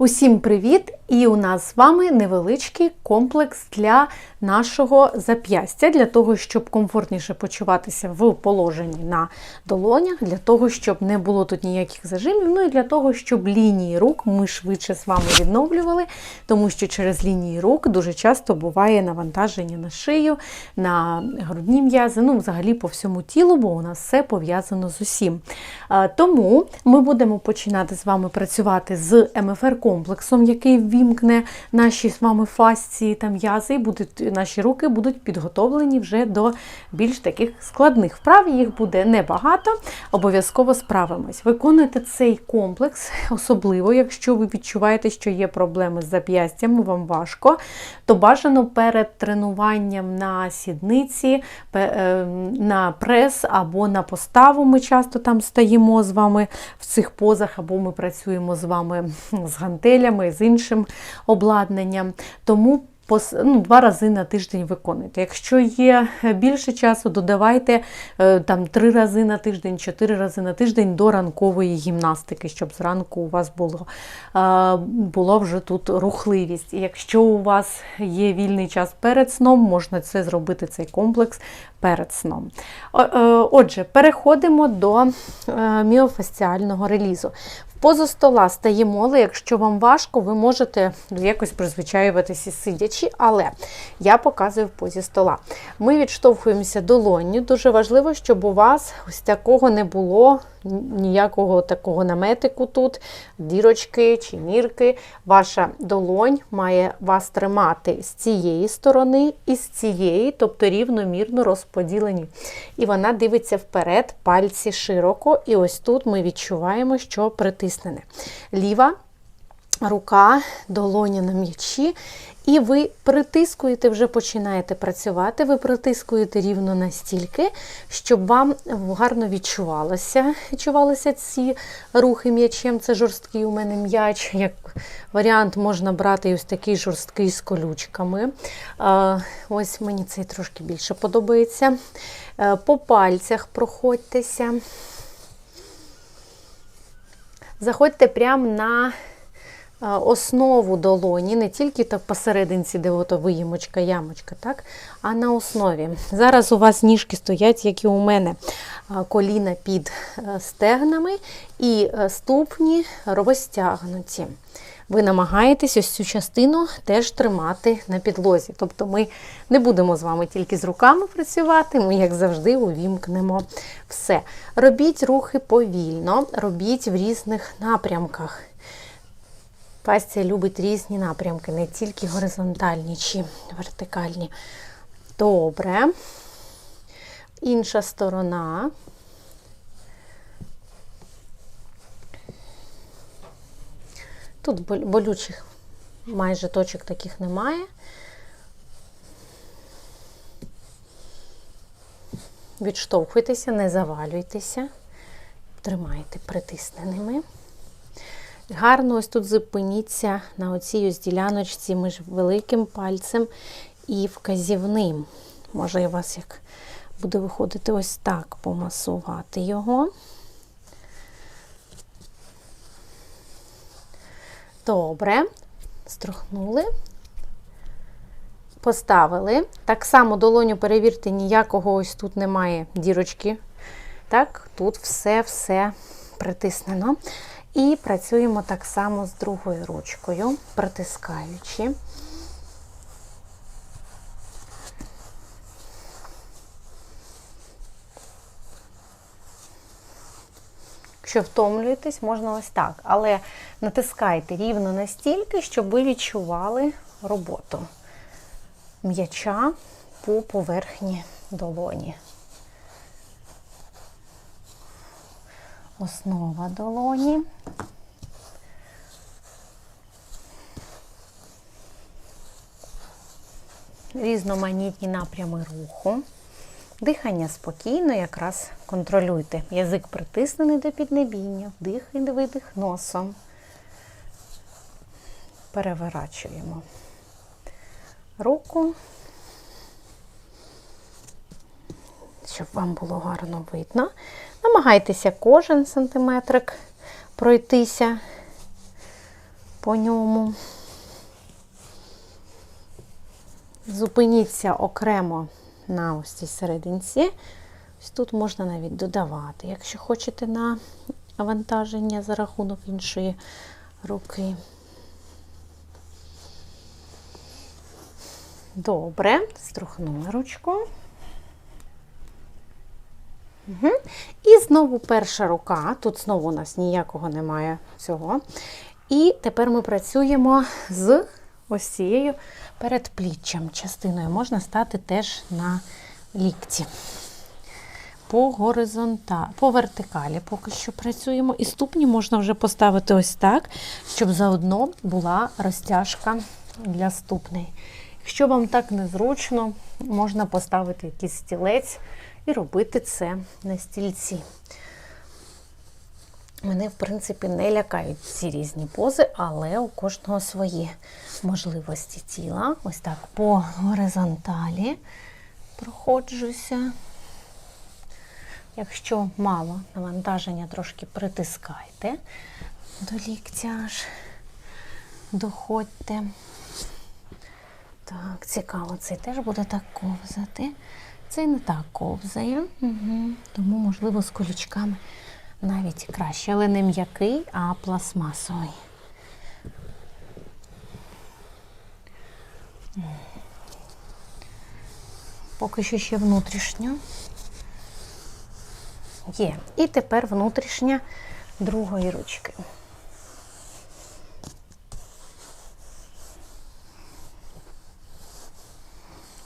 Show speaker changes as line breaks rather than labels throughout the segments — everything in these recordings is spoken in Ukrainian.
Усім привіт! І у нас з вами невеличкий комплекс для нашого зап'ястя, для того, щоб комфортніше почуватися в положенні на долонях, для того, щоб не було тут ніяких зажимів, ну і для того, щоб лінії рук ми швидше з вами відновлювали, тому що через лінії рук дуже часто буває навантаження на шию, на грудні м'язи, ну взагалі по всьому тілу, бо у нас все пов'язано з усім. Е, Тому ми будемо починати з вами працювати з МФР-комплексом, який ввімкне наші з вами фасції та м'язи, будуть, наші руки будуть підготовлені вже до більш таких складних вправ. Їх буде небагато, обов'язково справимось. Виконуйте цей комплекс, особливо, якщо ви відчуваєте, що є проблеми з зап'ястям, вам важко, то бажано перед тренуванням на сідниці, е, на прес або на поставу. Ми часто там стоїмо з вами в цих позах, або ми працюємо з вами з гантелями, з іншим обладнанням. Тому ну, два рази на тиждень виконуйте. Якщо є більше часу, додавайте е, там три рази на тиждень, чотири рази на тиждень до ранкової гімнастики, щоб зранку у вас було, е, було вже тут рухливість. І якщо у вас є вільний час перед сном, можна це зробити цей комплекс перед сном. Е, Отже, переходимо до е, міофасціального релізу. Поза стола стаємо, але якщо вам важко, ви можете якось призвичаюватися сидячи, але я показую в позі стола. Ми відштовхуємося долонню. Дуже важливо, щоб у вас ось такого не було, ніякого такого наметику тут, дірочки чи нірки. Ваша долонь має вас тримати з цієї сторони і з цієї, тобто рівномірно розподілені. І вона дивиться вперед, пальці широко. І ось тут ми відчуваємо, що притиснене. Ліва рука, долоня на м'ячі. І ви притискуєте, вже починаєте працювати, ви притискуєте рівно настільки, щоб вам гарно відчувалося, відчувалися ці рухи м'ячем. Це жорсткий у мене м'яч. Як варіант можна брати ось такий жорсткий з колючками. Ось мені цей трошки більше подобається. Е, По пальцях проходьтеся. Заходьте прямо на основу долоні, не тільки так посерединці, де ото виїмочка, ямочка, так? а на основі. Зараз у вас ніжки стоять, як і у мене, коліна під е, стегнами і е, ступні розтягнуті. Ви намагаєтесь ось цю частину теж тримати на підлозі. Тобто ми не будемо з вами тільки з руками працювати, ми, як завжди, увімкнемо все. Робіть рухи повільно, робіть в різних напрямках. Фасція любить різні напрямки, не тільки горизонтальні чи вертикальні. Добре. Інша сторона. Тут болючих майже точок таких немає. Відштовхуйтеся, не завалюйтеся, тримайте притисненими. Гарно ось тут зупиніться на оцій ось діляночці між великим пальцем і вказівним. Може, у вас як буде виходити ось так помасувати його. Добре. Струхнули. Поставили. Так само долоню перевірте, ніякого ось тут немає дірочки. Так, тут все-все притиснено. І працюємо так само з другою ручкою, притискаючи. Якщо втомлюєтесь, можна ось так. Але натискайте рівно настільки, щоб ви відчували роботу м'яча по поверхні долоні. Основа долоні. Різноманітні напрями руху. Дихання спокійно, якраз контролюйте. Язик притиснений до піднебіння, вдих і видих носом. Переворачуємо руку, щоб вам було гарно видно. Намагайтеся кожен сантиметрик пройтися по ньому. Зупиніться окремо на ось цій серединці. Ось тут можна навіть додавати, якщо хочете на навантаження за рахунок іншої руки. Добре, струхнули ручку. Угу. І знову перша рука. Тут знову у нас ніякого немає цього. І тепер ми працюємо з ось цією передпліччям. Частиною можна стати теж на лікті. По горизонта... по вертикалі поки що працюємо. І ступні можна вже поставити ось так, щоб заодно була розтяжка для ступней. Якщо вам так незручно, можна поставити якийсь стілець і робити це на стільці. Мене, в принципі, не лякають ці різні пози, але у кожного свої можливості тіла. Ось так по горизонталі проходжуся. Якщо мало навантаження, трошки притискайте до ліктя аж доходьте. Так, цікаво, цей теж буде так ковзати. Цей не так ковзає, угу. тому, можливо, з колючками навіть краще, але не м'який, а пластмасовий. Поки що ще внутрішньо. Є. І тепер внутрішня другої ручки.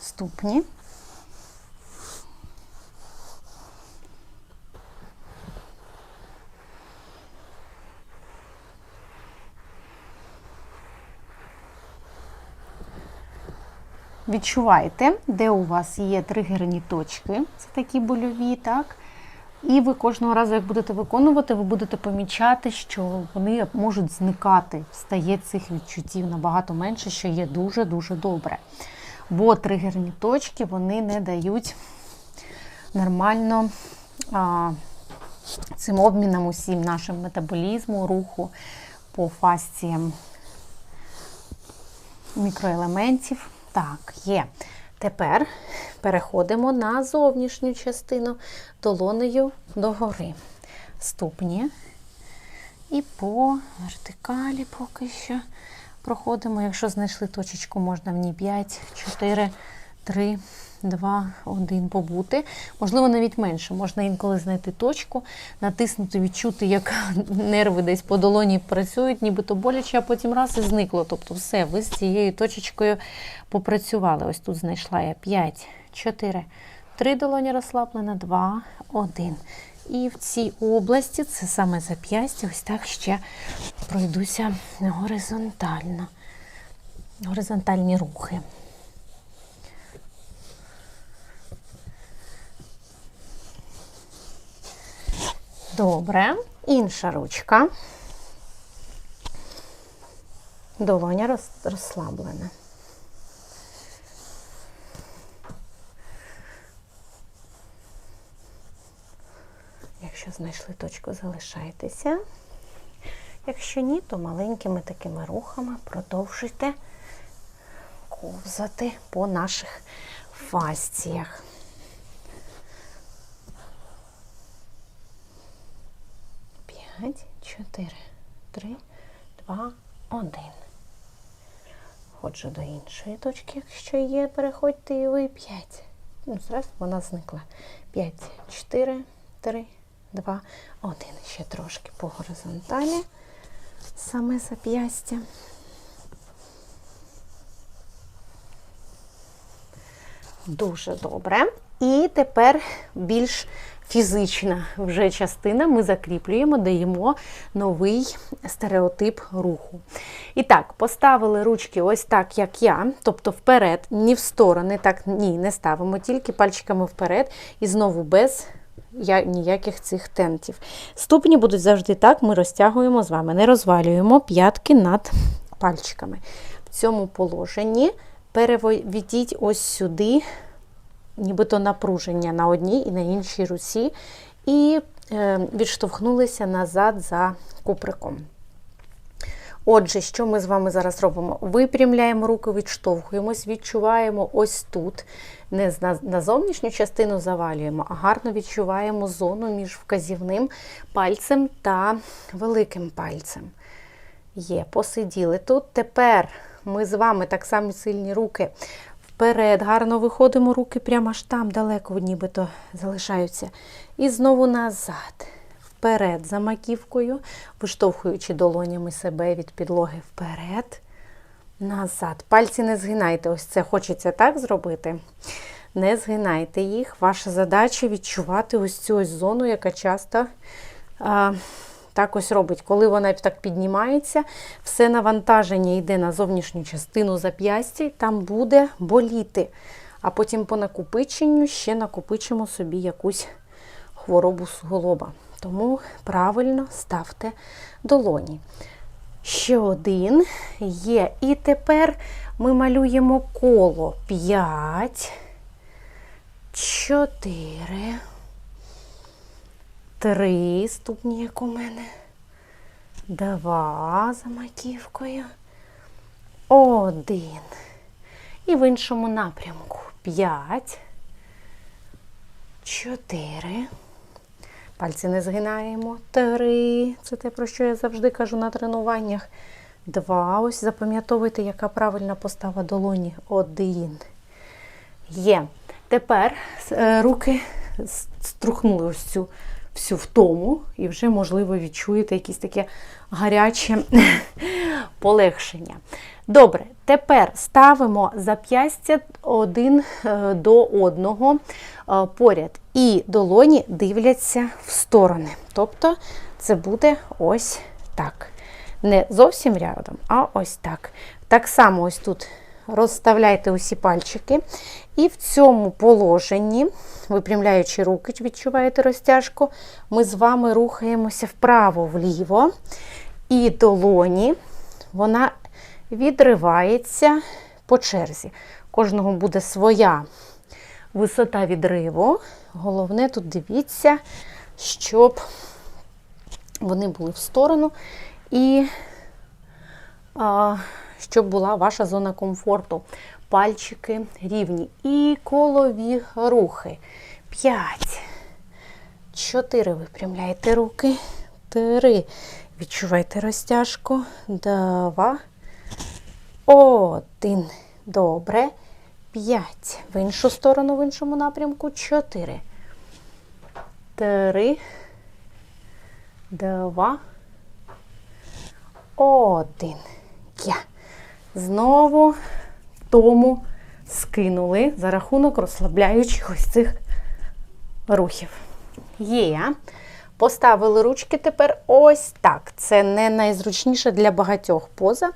Ступні. Відчувайте, де у вас є тригерні точки, це такі больові, так? І ви кожного разу, як будете виконувати, ви будете помічати, що вони можуть зникати. Стає цих відчуттів набагато менше, що є дуже-дуже добре. Бо тригерні точки вони не дають нормально а, цим обмінам усім нашим метаболізму, руху по фасціям мікроелементів. Так, є. Тепер переходимо на зовнішню частину долонею догори. Ступні. І по вертикалі поки що проходимо. Якщо знайшли точечку, можна в ній 5, 4, 3, 2, 1 побути. Можливо, навіть менше. Можна інколи знайти точку, натиснути, відчути, як нерви десь по долоні працюють, нібито боляче, а потім раз і зникло. Тобто, все, ви з цією точечкою попрацювали. Ось тут знайшла я 5, 4, 3 долоні розслаблена, 2, 1. І в цій області, це саме зап'ястя, ось так ще пройдуся горизонтально. Горизонтальні рухи. Добре. Інша ручка. Долоня розслаблена. Якщо знайшли точку, залишайтеся. Якщо ні, то маленькими такими рухами продовжуйте ковзати по наших фасціях. П'ять, чотири, три, два, один. Ходжу до іншої точки, якщо є, переходьте і ви п'ять. Ну, зараз вона зникла. П'ять, чотири, три. Два, один. Ще трошки по горизонталі, саме зап'ястя. Дуже добре. І тепер більш фізична вже частина ми закріплюємо, даємо новий стереотип руху. І так, поставили ручки ось так, як я, тобто вперед, ні в сторони, так ні, не ставимо, тільки пальчиками вперед і знову без ніяких цих тентів. Ступні будуть завжди так, ми розтягуємо з вами, не розвалюємо п'ятки над пальчиками. В цьому положенні переведіть ось сюди, нібито напруження на одній і на іншій руці, і е, відштовхнулися назад за куприком. Отже, що ми з вами зараз робимо? Випрямляємо руки, відштовхуємось, відчуваємо ось тут. Не на зовнішню частину завалюємо, а гарно відчуваємо зону між вказівним пальцем та великим пальцем. Є, посиділи тут. Тепер ми з вами так само сильні руки вперед, гарно виходимо, руки прямо аж там далеко, нібито залишаються. І знову назад. Вперед, за маківкою, виштовхуючи долонями себе від підлоги вперед, назад. Пальці не згинайте. Ось це хочеться так зробити. Не згинайте їх. Ваша задача відчувати ось цю ось зону, яка часто а, так ось робить. Коли вона так піднімається, все навантаження йде на зовнішню частину зап'ястя, там буде боліти. А потім по накопиченню ще накопичимо собі якусь хворобу суглоба. Тому правильно ставте долоні. Ще один є. І тепер ми малюємо коло 5, 4, 3 ступні, як у мене. Два за маківкою. Один. І в іншому напрямку. П'ять. Чотири. Пальці не згинаємо. Три. Це те, про що я завжди кажу на тренуваннях. Два. Ось запам'ятовуйте, яка правильна постава долоні. Один. Є. Тепер е, руки струхнули ось цю всю втому, і вже, можливо, відчуєте якісь таке гаряче полегшення. Добре, тепер ставимо зап'ястя один е, до одного е, поряд. І долоні дивляться в сторони. Тобто це буде ось так. Не зовсім рядом, а ось так. Так само ось тут розставляйте усі пальчики. І в цьому положенні, випрямляючи руки, відчуваєте розтяжку, ми з вами рухаємося вправо-вліво. І долоні, вона відривається по черзі. Кожного буде своя висота відриву. Головне тут дивіться, щоб вони були в сторону і а, щоб була ваша зона комфорту. Пальчики рівні. І колові рухи. П'ять. Чотири. Випрямляйте руки. Три. Відчувайте розтяжку. Два. Один. Добре. П'ять. В іншу сторону, в іншому напрямку. Чотири. Три. Два. Один. Я. Знову тому скинули за рахунок розслабляючих ось цих рухів. Є. Поставили ручки тепер ось так. Це не найзручніше для багатьох поза.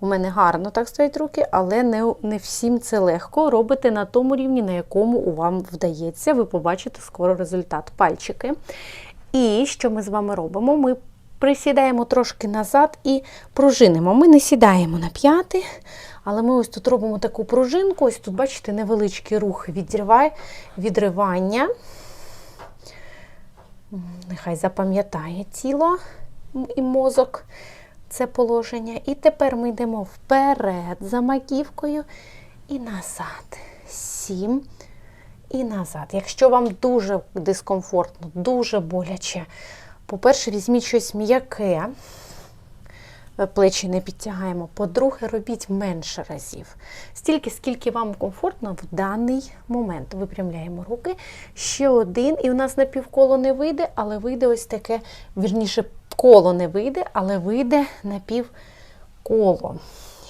У мене гарно так стоять руки, але не не всім це легко. Робите на тому рівні, на якому вам вдається. Ви побачите скоро результат. Пальчики. І що ми з вами робимо? Ми присідаємо трошки назад і пружинимо. Ми не сідаємо на п'яти, але ми ось тут робимо таку пружинку. Ось тут, бачите, невеличкий рух відриває, відривання. Нехай запам'ятає тіло і мозок це положення. І тепер ми йдемо вперед за маківкою і назад. Сім. І назад. Якщо вам дуже дискомфортно, дуже боляче, по-перше, візьміть щось м'яке, плечі не підтягаємо. По-друге, робіть менше разів. Стільки, скільки вам комфортно в даний момент. Випрямляємо руки. Ще один. І у нас на півколо не вийде, але вийде ось таке, вірніше, коло не вийде, але вийде на півколо.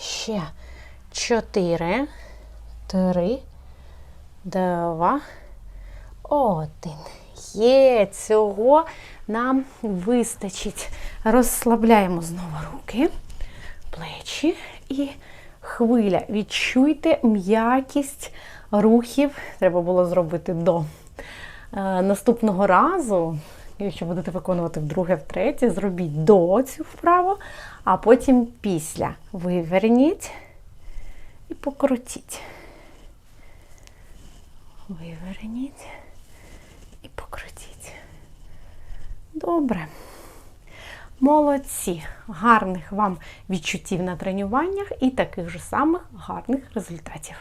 Ще чотири, три, два, один. Є, цього нам вистачить. Розслабляємо знову руки, плечі і хвиля. Відчуйте м'якість рухів. Треба було зробити до е, наступного разу. Якщо будете виконувати вдруге, втретє, зробіть до цю вправу, а потім після. Виверніть і покрутіть. Виверніть і покрутіть. Добре. Молодці! Гарних вам відчуттів на тренуваннях і таких же самих гарних результатів.